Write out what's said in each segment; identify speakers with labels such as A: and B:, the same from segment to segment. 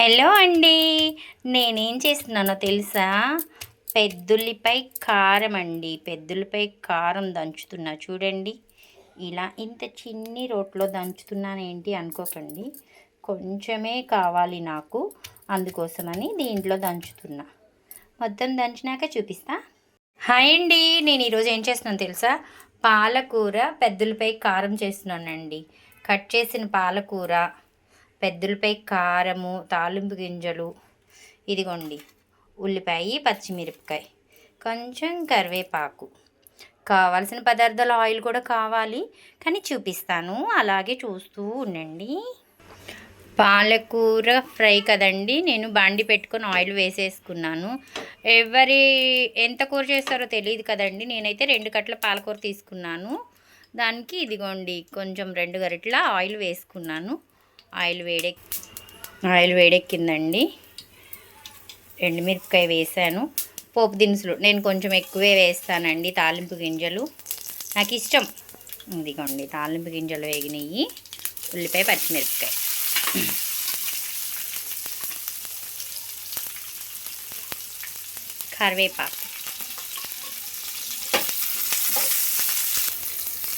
A: Hello అండి. నేనేం చేస్తున్నానో తెలుసా? పెద్దుల్లిపై కారం అండి. పెద్దుల్లిపై కారం దంచుతున్నా. చూడండి. ఇలా ఇంత చిన్ని రోట్లో దంచుతున్నాను ఏంటి అనుకోకండి. కొంచెమే కావాలి నాకు. అందుకోసమని దీంట్లో దంచుతున్నా. మొత్తం దంచినాక చూపిస్తా. హాయ్ అండి. నేను ఈరోజు ఏం చేస్తున్నాను తెలుసా? పాలకూర పెద్దలపై కారం చేస్తున్నానండి. కట్ చేసిన పాలకూర పెద్దలపై కారము తాలింపు గింజలు. ఇదిగోండి. ఉల్లిపాయ పచ్చిమిరపకాయ కొంచెం కరివేపాకు. కావాల్సిన పదార్థాలు ఆయిల్ కూడా కావాలి. కానీ చూపిస్తాను. అలాగే చూస్తూ ఉండండి. పాలకూర ఫ్రై కదండి. నేను బాండి పెట్టుకొని ఆయిల్ వేసేసుకున్నాను. ఎవరి ఎంత కూర చేస్తారో తెలియదు కదండి. నేనైతే రెండు కట్ల పాలకూర తీసుకున్నాను. దానికి ఇదిగోండి కొంచెం రెండు గరిటల ఆయిల్ వేసుకున్నాను. ఆయిల్ వేడెక్ ఆయిల్ వేడెక్కిందండి. ఎండుమిరపకాయ వేసాను. పోపు దినుసులు నేను కొంచెం ఎక్కువే వేస్తానండి తాలింపు గింజలు. నాకు ఇష్టం ఇదిగోండి తాలింపు గింజలు వేగినాయి. ఉల్లిపాయ పచ్చిమిరపకాయ. కరివేపాకు.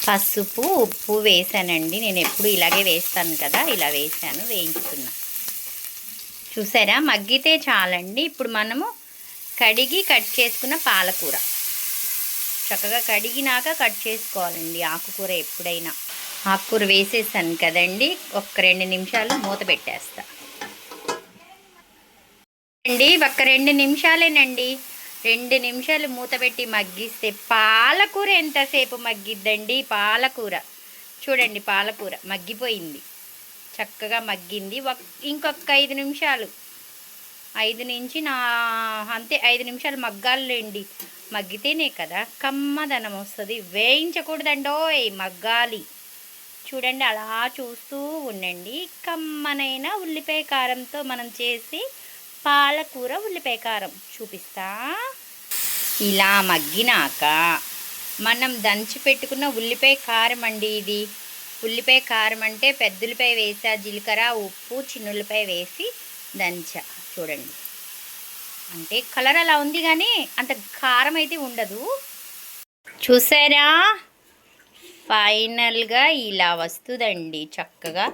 A: పసుపు ఉప్పు వేసానండి. నేను ఎప్పుడు ఇలాగే వేస్తాను కదా ఇలా వేసాను వేయించుకున్నా. చూసారా? మగ్గితే చాలండి. ఇప్పుడు మనము కడిగి కట్ చేసుకున్న పాలకూర. చక్కగా కడిగినాక కట్ చేసుకోవాలండి ఆకుకూర ఎప్పుడైనా. ఆకుకూర వేసేసాను కదండి. ఒక రెండు నిమిషాలు మూత పెట్టేస్తా. అండి ఒక రెండు నిమిషాలేనండి. రెండు నిమిషాలు మూత పెట్టి మగ్గిస్తే పాలకూర ఎంతసేపు మగ్గిద్దండి? పాలకూర. చూడండి పాలకూర మగ్గిపోయింది. చక్కగా మగ్గింది. ఇంకొక ఐదు నిమిషాలు. ఐదు నుంచి నా అంతే ఐదు నిమిషాలు మగ్గాలండి మగ్గితేనే కదా కమ్మదనం వస్తుంది. వేయించకూడదండోయ్ మగ్గాలి. చూడండి అలా చూస్తూ ఉండండి. కమ్మనైన ఉల్లిపాయ కారంతో మనం చేసి పాలకూర ఉల్లిపాయ కారం. చూపిస్తా. ఇలా మగ్గినాక మనం దంచి పెట్టుకున్న ఉల్లిపాయ కారం అండి ఇది. ఉల్లిపాయ కారం అంటే పెద్దలపై వేసా జీలకర్ర ఉప్పు చిన్నులపై వేసి దంచ. చూడండి. అంటే కలర్ అలా ఉంది కానీ అంత కారం అయితే ఉండదు. చూసారా? ఫైనల్గా ఇలా వస్తుందండి. చక్కగా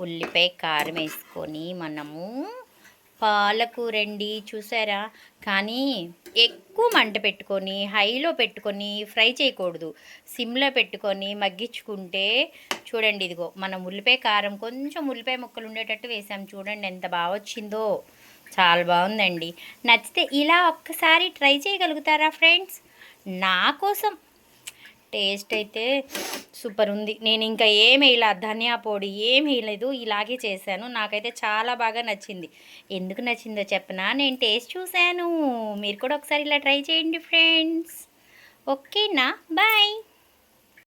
A: ఉల్లిపాయ కారం వేసుకొని మనము పాలకూరండి చూసారా? కానీ ఎక్కువ మంట పెట్టుకొని హైలో పెట్టుకొని ఫ్రై చేయకూడదు. సిమ్లో పెట్టుకొని మగ్గించుకుంటే చూడండి ఇదిగో మనం ఉల్లిపాయ కారం కొంచెం ఉల్లిపాయ ముక్కలు ఉండేటట్టు వేసాం. చూడండి ఎంత బాగా వచ్చిందో. చాలా బాగుందండి. నచ్చితే ఇలా ఒక్కసారి ట్రై చేయగలుగుతారా ఫ్రెండ్స్? నా కోసం టేస్ట్ అయితే సూపర్ ఉంది. నేను ఇంకా ఏమి వేయలే ధనియా పొడి ఏమి వేయలేదు ఇలాగే చేశాను. నాకైతే చాలా బాగా నచ్చింది. ఎందుకు నచ్చిందో చెప్పనా? నేను టేస్ట్ చూశాను. మీరు కూడా ఒకసారి ఇలా ట్రై చేయండి ఫ్రెండ్స్. ఓకేనా? బాయ్.